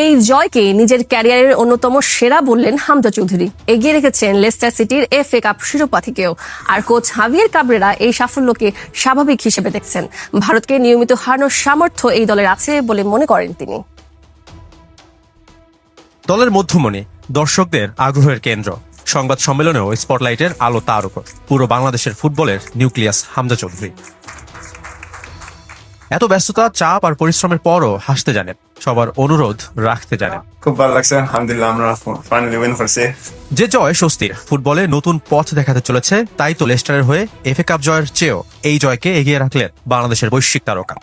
এই জয়কে নিজের ক্যারিয়ারের অন্যতম সেরা বললেন হামজা চৌধুরী। এগিয়ে রেখেছেন লেস্টার সিটির এফ এ কাপ শিরোপা থেকেও। আর কোচ হাভিয়ার কাবরেরা এই সাফল্যকে স্বাভাবিক হিসেবে দেখছেন। ভারতকে নিয়মিত হারানোর সামর্থ্য এই দলের আছে বলে মনে করেন তিনি। দলের মধ্যমণি, দর্শকদের আগ্রহের কেন্দ্র। সংবাদ সম্মেলনেও স্পটলাইটের আলো তার উপর। পুরো বাংলাদেশের ফুটবলের নিউক্লিয়াস হামজা চৌধুরী। এত ব্যস্ততা চাপ আর পরিশ্রমের পরও হাসতে জানেন সবার অনুরোধ রাখতে জানেন খুব ভালো লাগছে আলহামদুলিল্লাহ আমরা ফাইনালি যে জয় স্বস্তির ফুটবলে নতুন পথ দেখাতে চলেছে তাই তো লেস্টারের হয়ে এফ এ কাপ জয়ের চেয়েও এই জয়কে এগিয়ে রাখলেন বাংলাদেশের বৈশ্বিক তারকা।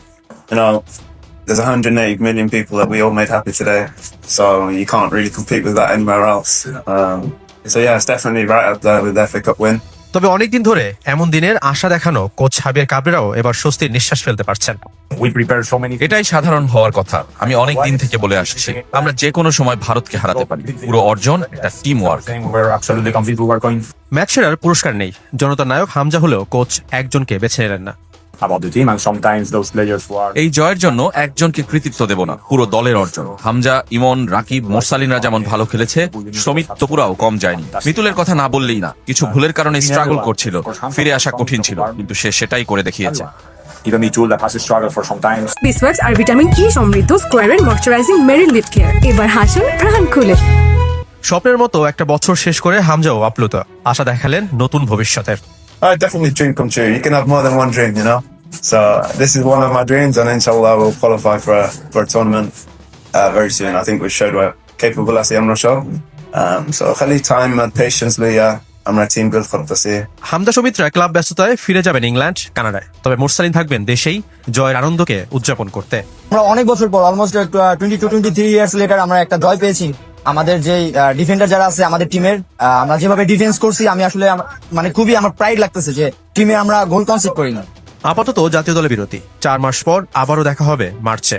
There's 108 million people that we all made happy today. So you can't really compete with that তবে অনেকদিন ধরে এমন দিনের আশা দেখানো কোচ হাবিয়ার কাবরেরাও এবার স্বস্তির নিঃশ্বাস ফেলতে পারছেন। এটাই সাধারণ হওয়ার কথা। আমি অনেক দিন থেকে বলে আসছি আমরা যে কোনো সময় ভারতকে হারাতে পারি। পুরো অর্জন একটা টিম ওয়ার্ক ম্যাচ সেরার পুরস্কার নেই। জনতার নায়ক হামজা হলেও কোচ একজনকে বেছে নিলেন না। এই জয়ের জন্য একজনকে কৃতিত্ব দেব না পুরো দলের অর্জন। হামজা ইমন রাকিব মোরসালিনরা যেমন ভালো খেলেছে সমিত তপুরাও কম যায়নি। মিতুলের কথা না বললেই না কিছু ভুলের কারণে স্ট্রাগল করছিল ফিরে আসা কঠিন ছিল কিন্তু সে সেটাই করে দেখিয়েছে। Even me too, that has to struggle for some time. Beeswax আর ভিটামিন ই সমৃদ্ধ স্কোয়ারের ময়শ্চারাইজিং মেরিন লিপ কেয়ার এবার হাসুন প্রাণ খুলে। স্বপ্নের মতো একটা বছর শেষ করে হামজাও আপ্লুত। আশা দেখালেন নতুন ভবিষ্যতের। I definitely dream come true. You can have more than one dream, you know. So this is one of my dreams, and inshallah we'll qualify for a for a tournament uh, very soon. I think we showed we're capable as the Amra show. Um, so khali time and patience we uh, আমরা team build করতেছি Hamza সমিত্রা club ব্যস্ততায় ফিরে যাবেন England কানাডায় তবে মোরসালিন থাকবেন দেশেই জয়ের আনন্দকে উদযাপন করতে আমরা অনেক বছর পর almost twenty two twenty three years later আমরা একটা জয় পেয়েছি আমাদের যে ডিফেন্ডার যারা আছে আমাদের টিমের আমরা যেভাবে ডিফেন্স করছি, আমি আসলে মানে খুবই আমার প্রাইড লাগতেছে যে টিমে আমরা গোল কনসেপ্ট করি না। আপাতত জাতীয় দলে বিরতি। চার মাস পর আবারও দেখা হবে মার্চে।